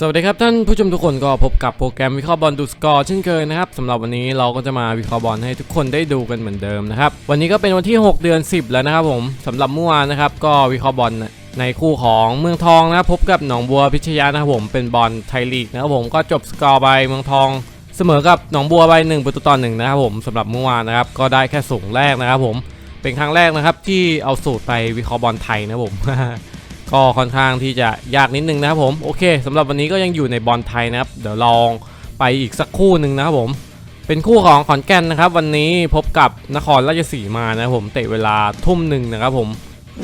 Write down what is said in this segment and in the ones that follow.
สวัสดีครับท่านผู้ชมทุกคนก็พบกับโปรแกรมวิเคราะห์บอลดูสกอร์เช่นเคยนะครับสำหรับวันนี้เราก็จะมาวิเคราะห์บอลให้ทุกคนได้ดูกันเหมือนเดิมนะครับวันนี้ก็เป็นวันที่ 6 เดือน 10 แล้วนะครับผมสำหรับเมื่อวานนะครับก็วิเคราะห์บอลในคู่ของเมืองทองนะครับพบกับหนองบัวพิชยานะครับผมเป็นบอลไทยลีกนะครับผมก็จบสกอร์ไปเมืองทอง เสมอกับหนองบัวไป1ประตูต่อหนึ่งนะครับผมสำหรับเมื่อวานนะครับก็ได้แค่สูงแรกนะครับผมเป็นครั้งแรกนะครับที่เอาสูตรไปวิเคราะห์บอลไทยนะครับผม ก็ค่อนข้างที่จะยากนิดนึงนะครับผมโอเคสำหรับวันนี้ก็ยังอยู่ในบอลไทยนะครับ เดี๋ยวลองไปอีกสักคู่หนึ่งนะครับผม เป็นคู่ของขอนแก่นนะครับ วันนี้พบกับนครราชสีมานะครับผมเตะเวลาทุ่มหนึ่งนะครับผม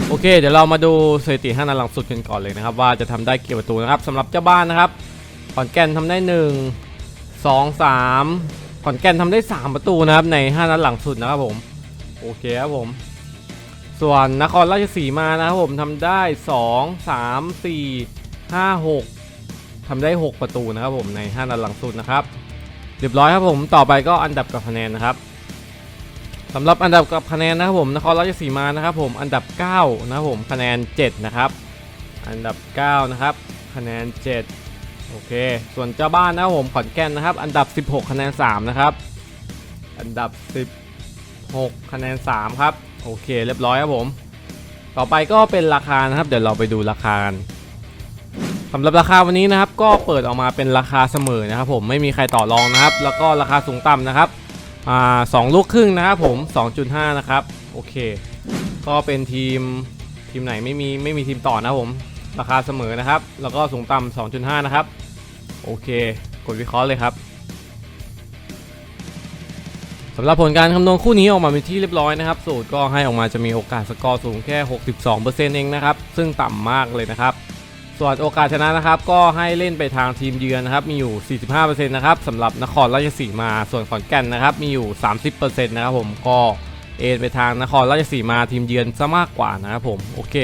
โอเค เดี๋ยวเรามาดูสถิติห้านัดหลังสุดกันก่อนเลยนะครับ ว่าจะทำได้กี่ประตูนะครับสำหรับเจ้าบ้านนะครับขอนแก่นทำได้ 1 2 3ขอนแก่นทำได้ 3 ประตูนะครับใน 5 นัดหลังสุดนะครับผม โอเคครับผม ส่วนนครราชสีมานะครับผมทำได้ 2 3 4 5 6ทำได้ 6 ประตูนะครับผมใน5นัดหลังสุดนะครับเรียบร้อยครับผมต่อไปก็อันดับกับคะแนนนะครับสำหรับอันดับกับคะแนนนะครับผมนครราชสีมานะครับผมอันดับ 9 นะครับผมคะแนน 7 นะครับ อันดับ 9 นะครับ คะแนน 7 โอเค ส่วนเจ้าบ้านนะครับผมขอนแก่นนะครับ อันดับ 16 คะแนน 3 นะครับ อันดับ 16 คะแนน 3 ครับ โอเคเรียบร้อยครับผม ต่อไปก็เป็นราคานะครับ เดี๋ยวเราไปดูราคากันสำหรับราคาวันนี้นะครับ ก็เปิดออกมาเป็นราคาเสมอนะครับ ผมไม่มีใครต่อรองนะครับ แล้วก็ราคาสูงต่ำนะครับอ่าสองลูกครึ่งนะครับผม 2.5 นะครับโอเค ก็เป็นทีมทีมไหนไม่มีไม่มีทีมต่อนะผม ราคาเสมอนะครับ แล้วก็สูงต่ำ2.5 นะครับ โอเค กดวิเคราะห์เลยครับ สำหรับผลการคำนวณคู่นี้ออกมาเป็นที่เรียบร้อยนะครับ สูตรก็ให้ออกมาจะมีโอกาสสกอร์สูงแค่ 62%เองนะครับ ซึ่งต่ำมากเลยนะครับ ส่วนโอกาสชนะนะครับ ก็ให้เล่นไปทางทีมเยือนนะครับ มีอยู่ 45%นะครับสำหรับนครราชสีมา ส่วนขอนแก่นนะครับ มีอยู่ 30%นะครับผมก็เอ็นไปทางนครราชสีมาทีมเยือนซะมากกว่านะครับผม โอเค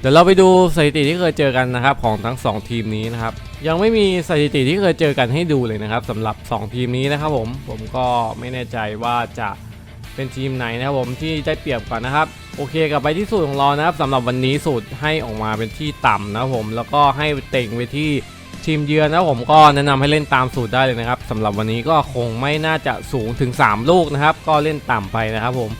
เดี๋ยวเราไปดูสถิติที่เคยเจอกันนะครับของทั้ง 2 ทีมนี้นะครับ ยังไม่มีสถิติที่เคยเจอกันให้ดูเลยนะครับสำหรับ 2 ทีมนี้นะครับผมผมก็ไม่แน่ใจว่าจะเป็นทีมไหนนะครับผมที่ได้เปรียบกันนะครับ โอเคกลับไปที่สูตรของเรานะครับสำหรับวันนี้สูตรให้ออกมาเป็นที่ต่ำนะครับผมแล้วก็ให้เต่งไปที่ทีมเยือนนะครับผมก็แนะนำให้เล่นตามสูตรได้เลยนะครับสำหรับวันนี้ก็คงไม่น่าจะสูงถึง 3 ลูกนะครับ ก็เล่นต่ำไปนะครับผม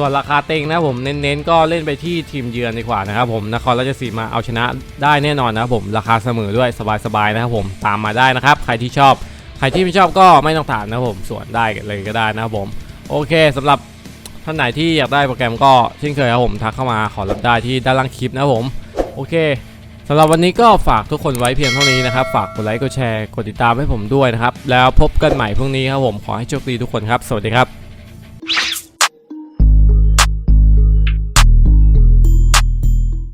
ส่วนราคาเต็งนะผมเน้นๆก็เล่นไปที่ทีมเยือนดีกว่านะครับผมนครราชสีมาเอาชนะได้แน่นอนนะครับผมราคาเสมอด้วยสบายๆนะครับผมตามมาได้นะครับ ใครที่ชอบ ใครที่ไม่ชอบก็ไม่ต้องถามนะครับผมส่วนได้เลยก็ได้นะครับผม โอเคสำหรับท่านไหนที่อยากได้โปรแกรมก็เช่นเคยครับผมทักเข้ามาขอรับได้ที่ด้านล่างคลิปนะครับผมโอเคสำหรับวันนี้ก็ฝากทุกคนไว้เพียงเท่านี้นะครับ ฝากกดไลค์กดแชร์กดติดตามให้ผมด้วยนะครับ แล้วพบกันใหม่พรุ่งนี้ครับผมขอให้โชคดีทุกคนครับ สวัสดีครับ